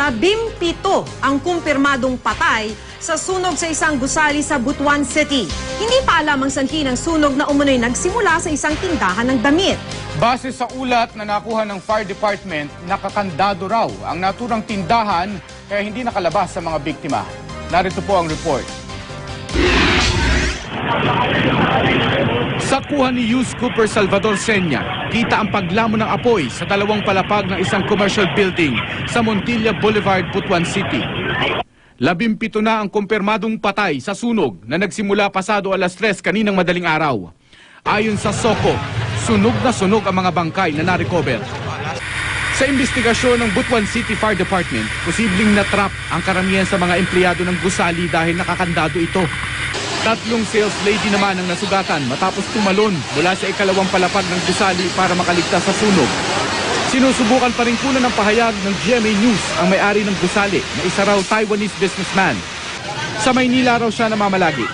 Labimpito ang kumpirmadong patay sa sunog sa isang gusali sa Butuan City. Hindi pa alam ang sanhi ng sunog na umunoy nagsimula sa isang tindahan ng damit. Base sa ulat na nakuha ng fire department, nakakandado raw ang naturang tindahan kaya hindi nakalabas sa mga biktima. Narito po ang report. Sa kuha ni Yus Cooper Salvador Senya, kita ang paglamon ng apoy sa dalawang palapag ng isang commercial building sa Montilla Boulevard, Butuan City. Labimpito na ang kumpirmadong patay sa sunog na nagsimula pasado alas 3 kaninang madaling araw. Ayon sa SOCO, sunog na sunog ang mga bangkay na narecover. Sa investigasyon ng Butuan City Fire Department, posibleng natrap ang karamihan sa mga empleyado ng gusali dahil nakakandado ito. Tatlong sales lady naman ang nasugatan matapos tumalon mula sa ikalawang palapag ng gusali para makaligtas sa sunog. Sinusubukan pa rin kunan ng pahayag ng GMA News ang may-ari ng gusali na isa raw Taiwanese businessman. Sa Maynila raw siya namamalagi.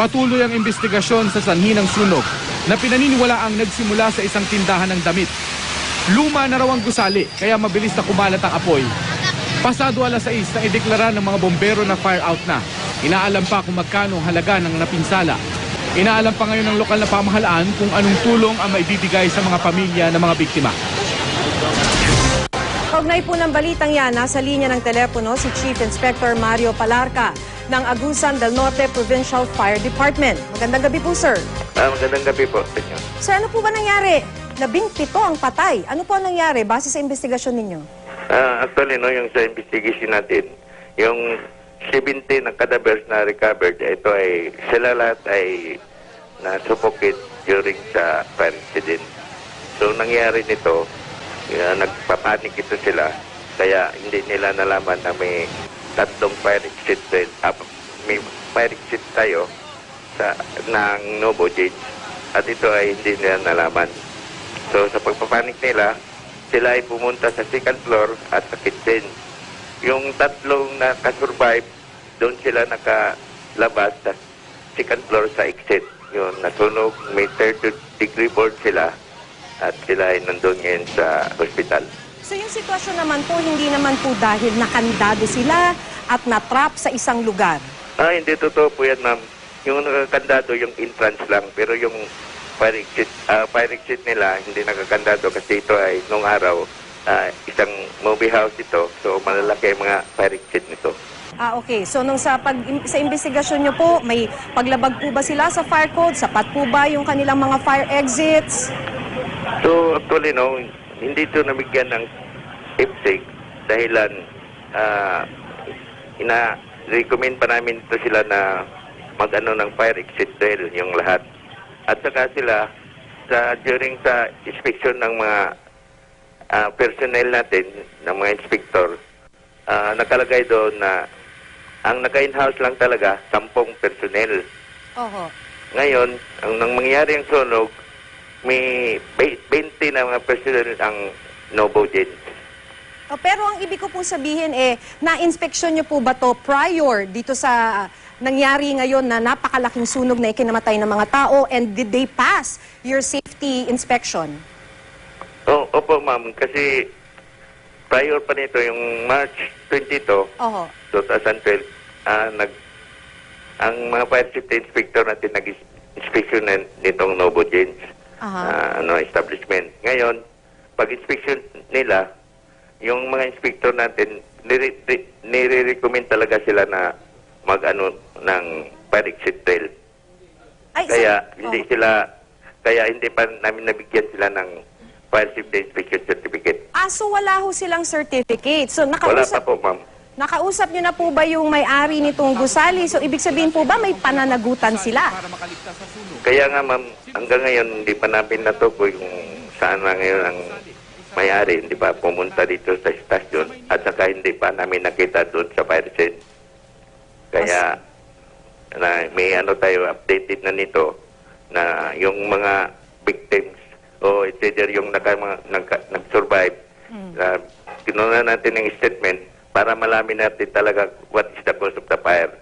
Patuloy ang investigasyon sa sanhi ng sunog na pinaniniwala ang nagsimula sa isang tindahan ng damit. Luma na raw ang gusali kaya mabilis na kumalat ang apoy. Pasado alas 6 na ideklara ng mga bombero na fire out na. Inaalam pa kung magkano ang halaga ng napinsala. Inaalam pa ngayon ng lokal na pamahalaan kung anong tulong ang maibibigay sa mga pamilya ng mga biktima. Kaugnay po ng balitang yan, nasa linya ng telepono si Chief Inspector Mario Palarca ng Agusan del Norte Provincial Fire Department. Magandang gabi po, sir. Ah, magandang gabi po sa inyo. Sir, ano po ba nangyari? Labing pito ang patay. Ano po ang nangyari base sa investigasyon ninyo? Ah, actually, no, yung sa investigation natin, yung 17 ng cadavers na recovered, ito ay, sila lahat ay na-suffocate during sa fire incident. So, nangyari nito, uh, nagpapanik ito sila, kaya hindi nila nalaman na may tatlong fire exit din. Ah, may fire exit tayo sa, ng Novo Gauge, at ito ay hindi nila nalaman. So sa pagpapanik nila, sila ay pumunta sa second floor at sa kitchen. Yung tatlong nakasurvive, doon sila nakalabas sa second floor sa exit. Yung nasunog, may third degree board sila at sila ay nandun ngayon sa hospital. So yung sitwasyon naman po, hindi naman po dahil nakandado sila at natrap sa isang lugar. Ah, hindi totoo po yan, ma'am. Yung nakakandado, yung entrance lang. Pero yung fire exit, ah, fire exit nila, hindi nakakandado kasi ito ay nung araw, ah, isang movie house ito. So, malalaki ang mga fire exit nito. Ah, okay. So nung sa pag sa investigasyon nyo po, may paglabag po ba sila sa fire code? Sapat po ba yung kanilang mga fire exits? So, actually, no, hindi ito nabigyan ng IPSIC dahilan ah, ina-recommend pa namin ito sila na mag-ano ng fire exit drill, yung lahat. At saka sila, sa, during sa inspection ng mga ah, personnel natin, ng mga inspector, ah, nakalagay doon na ang naka-in-house lang talaga, sampung personnel. Oho. Ngayon, ang nang mangyari ang sunog, may be- 20 na mga personnel ang Novo Gen. Oh, pero ang ibig ko pong sabihin eh, na-inspeksyon nyo po ba to prior dito sa nangyari ngayon na napakalaking sunog na ikinamatay ng mga tao and did they pass your safety inspection? O, opo, ma'am, kasi prior pa nito, yung March 22, Oho. 2012, ah, nag, ang mga fire safety inspector natin nag-inspection na nitong Novo Gens Aha. ah, ano, establishment. Ngayon, pag-inspection nila, yung mga inspector natin, nire- re- nire-recommend talaga sila na mag-ano ng fire exit drill. Ay, Kaya so- hindi oh. sila kaya hindi pa namin nabigyan sila ng fire safety inspection certificate. Ah, so wala ho silang certificate. So Wala nakausap, pa po, ma'am. nakausap nyo na po ba yung may-ari nitong gusali? So ibig sabihin po ba may pananagutan sila? Para makaligtas sa sunog. Kaya nga, ma'am, hanggang ngayon hindi pa namin natukoy kung saan na ngayon ang may-ari. Hindi pa pumunta dito sa stasyon at saka hindi pa namin nakita doon sa fire scene. Kaya na may ano tayo updated na nito na yung mga victims o it's either yung naka, mga, nagka- nag-survive na kinuha natin ng statement para malamin natin talaga what is the cause of the fire.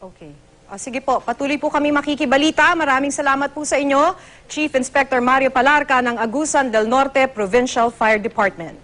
Okay. O, sige po, patuloy po kami makikibalita. Maraming salamat po sa inyo, Chief Inspector Mario Palarca ng Agusan del Norte Provincial Fire Department.